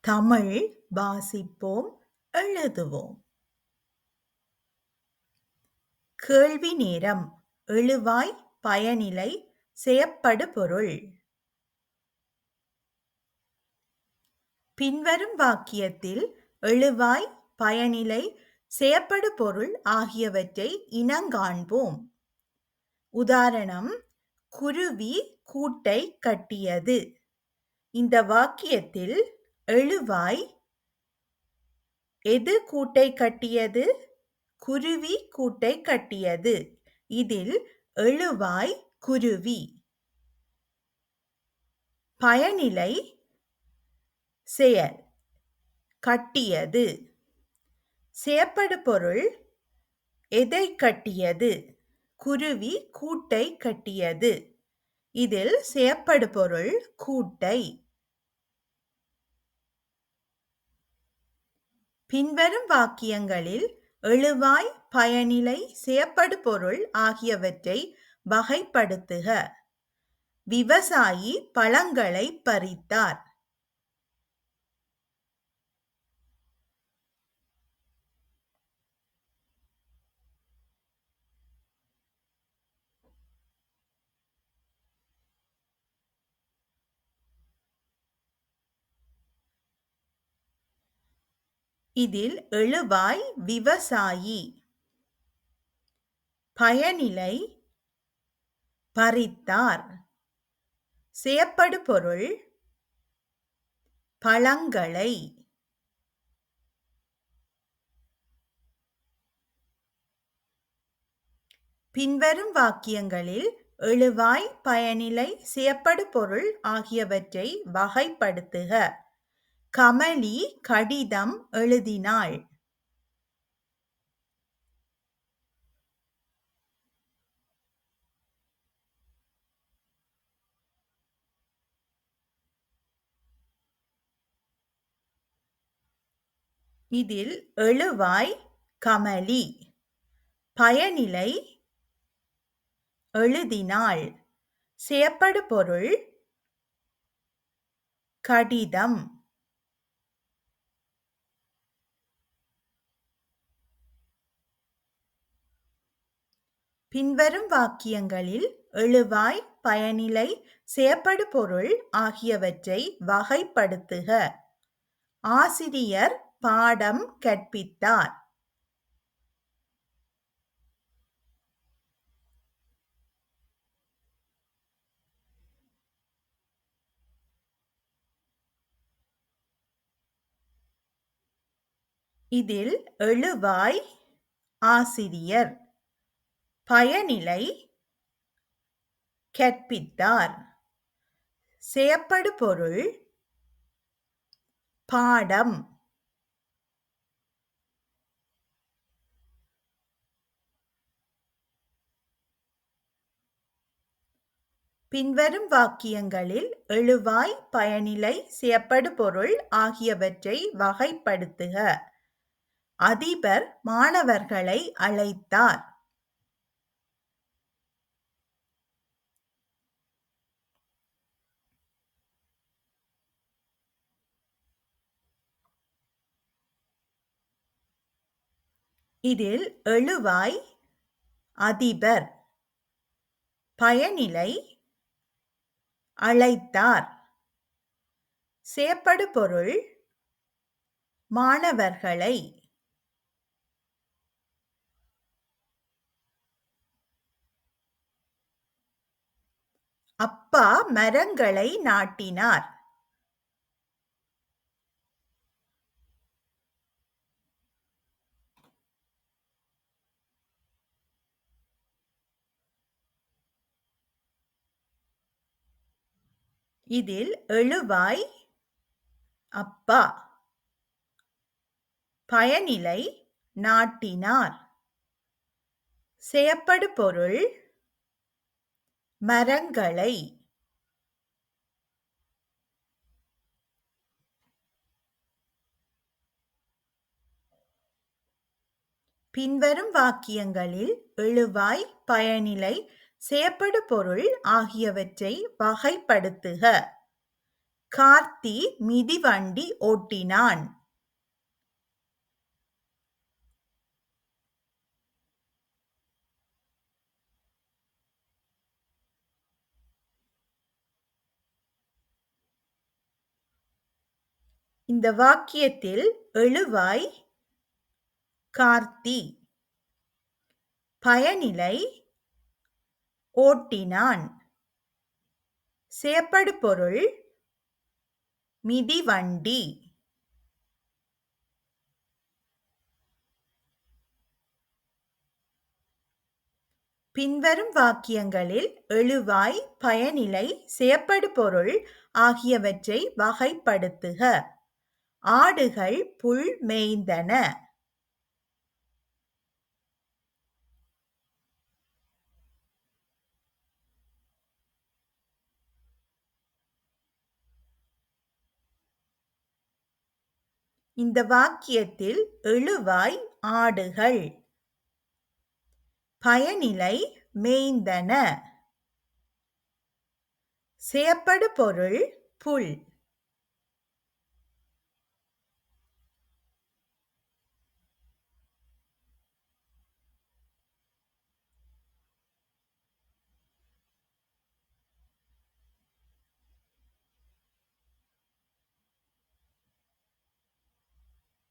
தமிழ் வாசிப்போம் எழுதுவோம். கேள்வி நேரம். எழுவாய் பயனிலை செயப்படுபொருள் பின்வரும் வாக்கியத்தில் எழுவாய் பயனிலை செயப்படுபொருள் ஆகியவற்றை இனங்காண்போம். உதாரணம் குருவி கூட்டை கட்டியது. இந்த வாக்கியத்தில் எழுவாய். எது கூட்டை கட்டியது குருவி கூட்டை கட்டியது. இதில் எழுவாய் குருவி. பயனிலை செயல். கட்டியது. செயப்படு பொருள் எதை கட்டியது குருவி கூட்டை கட்டியது. இதில் செயப்படு பொருள் கூட்டை. பின்வரும் வாக்கியங்களில் எழுவாய் பயனிலை செயப்படு பொருள் ஆகியவற்றை வகைப்படுத்துக. விவசாயி பழங்களை பறித்தார். இதில் எழுவாய் விவசாயி. பயனிலை பறித்தார். செயப்படு பொருள் பழங்களை. பின்வரும் வாக்கியங்களில் எழுவாய் பயனிலை செயப்படு பொருள் ஆகியவற்றை வகைப்படுத்துக. கமலி கடிதம் எழுதினாள். இதில் எழுவாய் கமலி. பயனிலை எழுதினாள். செயப்படு பொருள் கடிதம். பின்வரும் வாக்கியங்களில் எழுவாய் பயனிலை செயப்படு பொருள் ஆகியவற்றை வகைப்படுத்துக. ஆசிரியர் பாடம் கற்பித்தார். இதில் எழுவாய் ஆசிரியர் பயனிலை கற்பித்தார். செயப்படு பொருள் பாடம். பின்வரும் வாக்கியங்களில் எழுவாய் பயனிலை செயப்படு பொருள் ஆகியவற்றை வகைப்படுத்துக. அதிபர் மாணவர்களை அழைத்தார். இதில் எழுவாய் அதிபர். பயனிலை அழைத்தார். சேப்படு பொருள் மாணவர்களை. அப்பா மரங்களை நாட்டினார். இதில் எழுவாய் அப்பா. பயனிலை நாட்டினார். செயப்படு பொருள் மரங்களை. பின்வரும் வாக்கியங்களில் எழுவாய் பயனிலை செயப்படு பொருள் ஆகியவற்றை வகைப்படுத்துக கார்த்தி மிதிவண்டி ஓட்டினான். இந்த வாக்கியத்தில் எழுவாய் கார்த்தி பயனிலை ஓட்டினான். செயப்படுபொருள் மிதிவண்டி பின்வரும் வாக்கியங்களில் எழுவாய் பயனிலை செயப்படுபொருள் ஆகியவற்றை வகைப்படுத்துக. ஆடுகள் புல் மேய்ந்தன. இந்த வாக்கியத்தில் எழுவாய் ஆடுகள். பயனிலை மேய்ந்தன. செயப்படுபொருள் புல்.